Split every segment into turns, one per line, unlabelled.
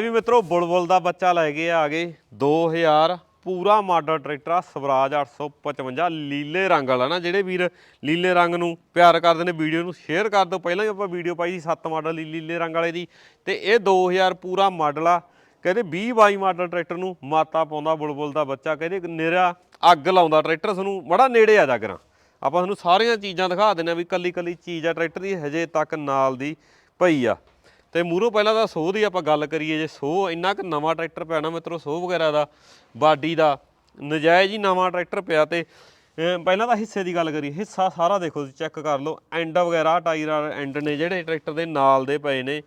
ਵੀ ਮਿੱਤਰੋ, ਬੁਲਬੁਲ ਦਾ ਬੱਚਾ ਲੈ ਕੇ ਆ ਗਏ 2000 ਪੂਰਾ ਮਾਡਲ ਟਰੈਕਟਰ ਆ, ਸਵਰਾਜ 855 ਲੀਲੇ ਰੰਗ ਵਾਲਾ ਨਾ। ਜਿਹੜੇ ਵੀਰ ਲੀਲੇ ਰੰਗ ਨੂੰ ਪਿਆਰ ਕਰਦੇ ਨੇ, ਵੀਡੀਓ ਨੂੰ ਸ਼ੇਅਰ ਕਰ ਦਿਓ। ਪਹਿਲਾਂ ਹੀ ਆਪਾਂ ਵੀਡੀਓ ਪਾਈ ਸੀ 7 ਮਾਡਲ ਲੀਲੇ ਰੰਗ ਵਾਲੇ ਦੀ। ਤੇ ਇਹ 2000 ਪੂਰਾ ਮਾਡਲ ਆ। ਕਹਿੰਦੇ 20 22 ਮਾਡਲ ਟਰੈਕਟਰ ਨੂੰ ਮਾਤਾ ਪਾਉਂਦਾ ਬੁਲਬੁਲ ਦਾ ਬੱਚਾ। ਕਹਿੰਦੇ ਨਿਰਾ ਅੱਗ ਲਾਉਂਦਾ ਟਰੈਕਟਰ, ਤੁਹਾਨੂੰ ਬੜਾ ਨੇੜੇ ਆ ਜਾਗਰਾਂ ਆਪਾਂ ਤੁਹਾਨੂੰ ਸਾਰੀਆਂ ਚੀਜ਼ਾਂ ਦਿਖਾ ਦਿੰਦੇ ਆ ਵੀ ਕੱਲੀ ਕੱਲੀ ਚੀਜ਼ ਆ, ਟਰੈਕਟਰ ਦੀ ਹਜੇ ਤੱਕ ਨਾਲ ਦੀ ਪਈ ਆ। ਤੇ ਮੂਰੋਂ ਪਹਿਲਾਂ ਤਾਂ ਸੋਹ ਦੀ ਆਪਾਂ ਗੱਲ ਕਰੀਏ ਜੇ ਸੋਹ, ਇੰਨਾ ਕੁ ਨਵਾਂ ਟਰੈਕਟਰ ਪਿਆ ਨਾ ਮਿੱਤਰੋ, ਸੋਹ ਵਗੈਰਾ ਦਾ, ਬਾਡੀ ਦਾ, ਨਜਾਇਜ਼ ਹੀ ਨਵਾਂ ਟਰੈਕਟਰ ਪਿਆ ਤੇ ਪਹਿਲਾਂ ਤਾਂ ਹਿੱਸੇ ਦੀ ਗੱਲ ਕਰੀਏ, ਹਿੱਸਾ ਸਾਰਾ ਦੇਖੋ ਤੁਸੀਂ, ਚੈੱਕ ਕਰ ਲਓ, ਐਂਡ ਵਗੈਰਾ, ਟਾਇਰ ਐਂਡ ਨੇ ਜਿਹੜੇ ਟਰੈਕਟਰ ਦੇ ਨਾਲ ਦੇ ਪਏ ਨੇ,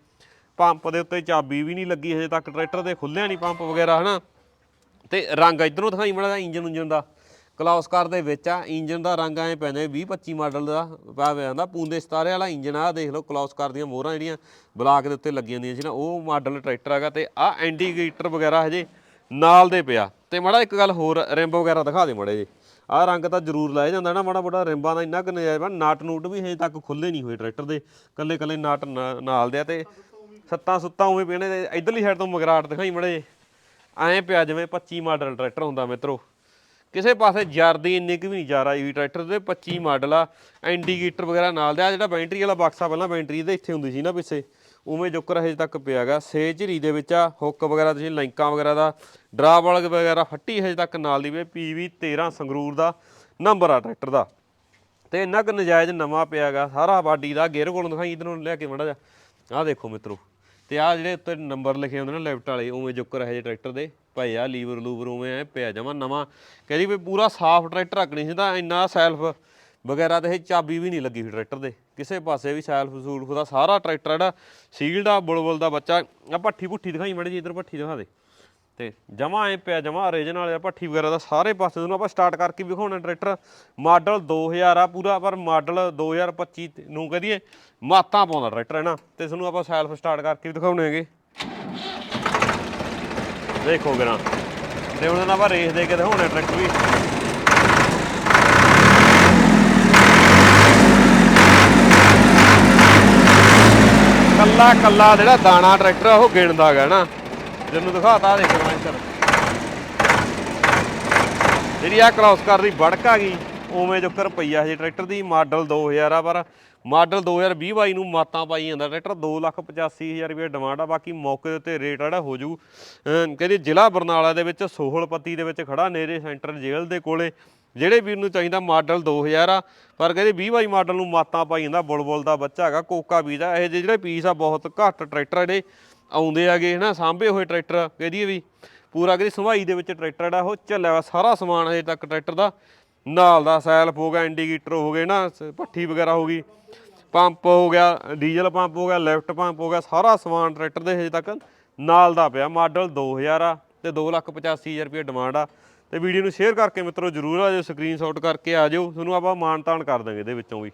ਪੰਪ ਦੇ ਉੱਤੇ ਚਾਬੀ ਵੀ ਨਹੀਂ ਲੱਗੀ ਹਜੇ ਤੱਕ, ਟਰੈਕਟਰ ਦੇ ਖੁੱਲਿਆ ਨਹੀਂ ਪੰਪ ਵਗੈਰਾ, ਹਨਾ? ਤੇ ਰੰਗ ਇਧਰੋਂ ਦਿਖਾਈ ਮੜਾ ਇੰਜਨ ਉਂਜਨ ਦਾ ਕਲੌਸਕਾਰ ਦੇ ਵਿੱਚ ਆ ਇੰਜਨ ਦਾ ਰੰਗ ਐ ਪੈਂਦਾ 20 25 ਮਾਡਲ ਦਾ ਪਿਆ ਹੋਇਆ ਹੁੰਦਾ ਪੂੰਦੇ ਸਤਾਰੇ ਵਾਲਾ ਇੰਜਨ ਆ, ਦੇਖ ਲਓ ਕਲੌਸਕਾਰ ਦੀਆਂ ਮੋਹਰਾਂ ਜਿਹੜੀਆਂ ਬਲਾਕ ਦੇ ਉੱਤੇ ਲੱਗੀਆਂ ਹੁੰਦੀਆਂ ਸੀ ਨਾ, ਉਹ ਮਾਡਲ ਟਰੈਕਟਰ ਹੈਗਾ ਤੇ ਆ ਇੰਡੀਕੇਟਰ ਵਗੈਰਾ ਹਜੇ ਨਾਲ ਦੇ ਪਿਆ। ਤੇ ਮੜਾ ਇੱਕ ਗੱਲ ਹੋਰ, ਰਿੰਬ ਵਗੈਰਾ ਦਿਖਾ ਦੇ ਮੜੇ ਜੀ ਆਹ ਰੰਗ ਤਾਂ ਜ਼ਰੂਰ ਲਾਇਆ ਜਾਂਦਾ ਨਾ, ਮਾੜਾ ਮੋਟਾ ਰਿੰਬਾਂ ਦਾ ਇੰਨਾ ਕੁ ਨਜਾਇਜ਼ ਨਾਟ ਨੂਟ ਵੀ ਹਜੇ ਤੱਕ ਖੁੱਲੇ ਨਹੀਂ ਹੋਏ ਟਰੈਕਟਰ ਦੇ, ਕੱਲੇ ਕੱਲੇ ਨਾਟ ਨਾ- ਨਾਲ ਦੇ ਆ ਤੇ ਸੱਤਾਂ ਸੁੱਤਾਂ ਉਵੇਂ ਪੀਣੇ ਨੇ, ਤੇ ਇਧਰਲੀ ਸਾਈਡ ਤੋਂ ਮਗਰਾਟ ਦਿਖਾਈ ਮੜੇ ਐਂ ਪਿਆ ਜਿਵੇਂ 25 ਮਾਡਲ ਟਰੈਕਟਰ ਹੁੰਦਾ ਮਿੱਤਰੋ। ਕਿਸੇ ਪਾਸੇ ਜਰਦੀ ਇੰਨੀ ਕੁ ਵੀ ਨਹੀਂ ਜਾ ਰਹੀ ਟਰੈਕਟਰ ਦੇ 25 ਮਾਡਲ ਆ, ਇੰਡੀਕੇਟਰ ਵਗੈਰਾ ਨਾਲ ਦੇ ਆ, ਜਿਹੜਾ ਬੈਟਰੀ ਵਾਲਾ ਬਕਸਾ ਪਹਿਲਾਂ ਬੈਟਰੀ ਦੇ ਇੱਥੇ ਹੁੰਦੀ ਸੀ ਨਾ ਪਿੱਛੇ, ਉਵੇਂ ਜੋਕਰ ਹਜੇ ਤੱਕ ਪਿਆਗਾ ਸੇ ਝਰੀ ਦੇ ਵਿੱਚ ਆ ਹੁੱਕ ਵਗੈਰਾ ਤੁਸੀਂ ਲਾਈਕਾਂ ਵਗੈਰਾ ਦਾ ਡਰਾਪ ਵਾਲ ਵਗੈਰਾ ਫੱਟੀ ਹਜੇ ਤੱਕ ਨਾਲ ਦੀ ਵੇ ਪੀਵੀ 13 ਸੰਗਰੂਰ ਦਾ ਨੰਬਰ ਆ ਟਰੈਕਟਰ ਦਾ। ਤੇ ਇੰਨਾ ਕੁ ਨਜਾਇਜ਼ ਨਵਾਂ ਪਿਆਗਾ ਸਾਰਾ ਬਾਡੀ ਦਾ, ਗੇਅਰ ਕੋਲੋਂ ਦਿਖਾਈ, ਇਧਰ ਨੂੰ ਲਿਆ ਕੇ ਮੜਾ ਜਾ ਆਹ ਦੇਖੋ ਮਿੱਤਰੋ ਤੇ ਆਹ ਜਿਹੜੇ ਉੱਤੇ ਨੰਬਰ ਲਿਖੇ ਹੁੰਦੇ ਨੇ ਲੈਫਟ ਵਾਲੇ, ਉਵੇਂ ਜੁੱਕਰ ਹੈ ਜੇ ਟਰੈਕਟਰ ਦੇ। ਭਾਈ ਆ ਲੀਵਰ ਲੂਵਰ ਉਵੇਂ ਐ ਪਿਆ ਜਮਾ ਨਵਾਂ। ਕਹਿੰਦੀ ਵੀ ਪੂਰਾ ਸਾਫ਼ ਟਰੈਕਟਰ ਰੱਖਣੀ ਸੀ ਤਾਂ ਇੰਨਾ ਸੈਲਫ ਵਗੈਰਾ ਤੇ ਇਹ ਚਾਬੀ ਵੀ ਨਹੀਂ ਲੱਗੀ ਸੀ ਟਰੈਕਟਰ ਦੇ। ਕਿਸੇ ਪਾਸੇ ਵੀ ਸੈਲਫ ਸੂਲਫ ਦਾ ਸਾਰਾ ਟਰੈਕਟਰ ਜਿਹੜਾ ਸੀਲਡ ਆ, ਬੁਲਬੁਲ ਦਾ ਬੱਚਾ। ਆ ਭੱਠੀ ਭੁੱਠੀ ਦਿਖਾਈ ਮੜੀ ਜੀ ਇਧਰ ਭੱਠੀ ਦਿਖਾ ਦੇ। ਤੇ ਜਮਾ ਐ ਪਿਆ, ਜਮਾ ਓਰੀਜਨਲ ਵਾਲਾ ਭੱਠੀ ਵਗੈਰਾ ਦਾ ਸਾਰੇ ਪਾਸੇ ਤੁਹਾਨੂੰ ਆਪਾਂ ਸਟਾਰਟ ਕਰਕੇ ਵਿਖਾਉਣਾ ਟਰੈਕਟਰ ਮਾਡਲ 2000 ਆ ਪੂਰਾ, ਪਰ ਮਾਡਲ 2025 ਨੂੰ ਕਹਦੀਏ ਮਾਤਾਂ ਪਾਉਂਦਾ ਟਰੈਕਟਰ ਹੈ ਨਾ ਤੇ ਤੁਹਾਨੂੰ ਆਪਾਂ ਸੈਲਫ ਸਟਾਰਟ ਕਰਕੇ ਵੀ ਦਿਖਾਉਣੇ ਹੈਗੇ। ਦੇਖੋ ਗਰਾਂ ਤੇ ਉਹਨਾਂ ਨਾਲ ਆਪਾਂ ਰੇਸ ਦੇ ਕੇ ਦਿਖਾਉਣੇ ਟਰੈਕਟਰ ਵੀ। ਕੱਲਾ ਕੱਲਾ ਜਿਹੜਾ ਦਾਣਾ ਟਰੈਕਟਰ ਆ, ਉਹ ਗਿਣਦਾ ਹੈਗਾ ਨਾ ਤੈਨੂੰ ਦਿਖਾਤਾ ਦੇਖ ਲਓ ਜਿਹੜੀ ਆ ਕ੍ਰਾਸ ਕਰ ਦੀ ਵੜਕ ਆ ਗਈ, ਉਵੇਂ ਜੋ ਕਰ ਪਈਆ ਹਜੇ ਟਰੈਕਟਰ ਦੀ ਮਾਡਲ 2000 ਆ ਪਰ ਮਾਡਲ 2020 ਬਾਈ ਨੂੰ ਮਾਤਾਂ ਪਾਈ ਜਾਂਦਾ। ਟਰੈਕਟਰ 285000 ਰੁਪਏ ਡਿਮਾਂਡ ਆ, ਬਾਕੀ ਮੌਕੇ ਦੇ ਉੱਤੇ ਰੇਟ ਜਿਹੜਾ ਹੋ ਜੂ ਕਹਿੰਦੇ ਜ਼ਿਲ੍ਹਾ ਬਰਨਾਲਾ ਦੇ ਵਿੱਚ ਸੋਹਲਪੱਤੀ ਦੇ ਵਿੱਚ ਖੜਾ ਨੇਰੇ ਸੈਂਟਰ ਜੇਲ੍ਹ ਦੇ ਕੋਲੇ। ਜਿਹੜੇ ਵੀਰ ਨੂੰ ਚਾਹੀਦਾ ਮਾਡਲ 2000 ਆ, ਪਰ ਕਹਿੰਦੇ 20 ਬਾਈ ਮਾਡਲ ਨੂੰ ਮਾਤਾਂ ਪਾਈ ਜਾਂਦਾ, ਬੁਲਬੁਲ ਦਾ ਬੱਚਾ ਹੈਗਾ, ਕੋਕਾ ਬੀਜ ਦਾ। ਇਹ ਜਿਹੇ ਜਿਹੜੇ ਪੀਸ ਆ, ਬਹੁਤ ਘੱਟ ਟਰੈਕਟਰ ਜਿਹੜੇ। ਆਉਂਦੇ ਆਗੇ ਹਨਾ, ਸਾਂਭੇ ਹੋਏ ਟਰੈਕਟਰ ਕਹਿ ਕਹਦੀਏ ਵੀ। ਪੂਰਾ ਕਹਿੰਦੀ ਸੰਭਾਈ ਦੇ ਵਿੱਚ ਟਰੈਕਟਰ ਜਿਹੜਾ ਉਹ ਚੱਲਿਆ ਵਾ ਸਾਰਾ ਸਮਾਨ ਹਜੇ ਤੱਕ ਟਰੈਕਟਰ ਦਾ। ਨਾਲ ਦਾ ਸੈਲਫ ਹੋ ਗਿਆ, ਇੰਡੀਕੇਟਰ ਹੋ ਗਏ ਨਾ ਸ- ਭੱਠੀ ਵਗੈਰਾ ਹੋ ਗਈ। ਪੰਪ ਹੋ ਗਿਆ, ਡੀਜ਼ਲ ਪੰਪ ਹੋ ਗਿਆ, ਲਿਫਟ ਪੰਪ ਹੋ ਗਿਆ, ਸਾਰਾ ਸਮਾਨ ਟਰੈਕਟਰ ਦੇ ਹਜੇ ਤੱਕ ਨਾਲ ਦਾ ਪਿਆ। ਮਾਡਲ 2000 ਆ ਤੇ 285000 ਰੁਪਏ ਡਿਮਾਂਡ ਆ। ਤੇ ਵੀਡੀਓ ਨੂੰ ਸ਼ੇਅਰ ਕਰਕੇ ਮਿੱਤਰੋ, ਜਰੂਰ ਆ ਜਾਓ ਸਕਰੀਨਸ਼ਾਟ ਕਰਕੇ ਆ ਜਾਓ। ਤੁਹਾਨੂੰ ਆਪਾਂ ਮਾਨ ਤਾਨ ਕਰ ਦਾਂਗੇ ਇਹਦੇ ਵਿੱਚੋਂ ਵੀ।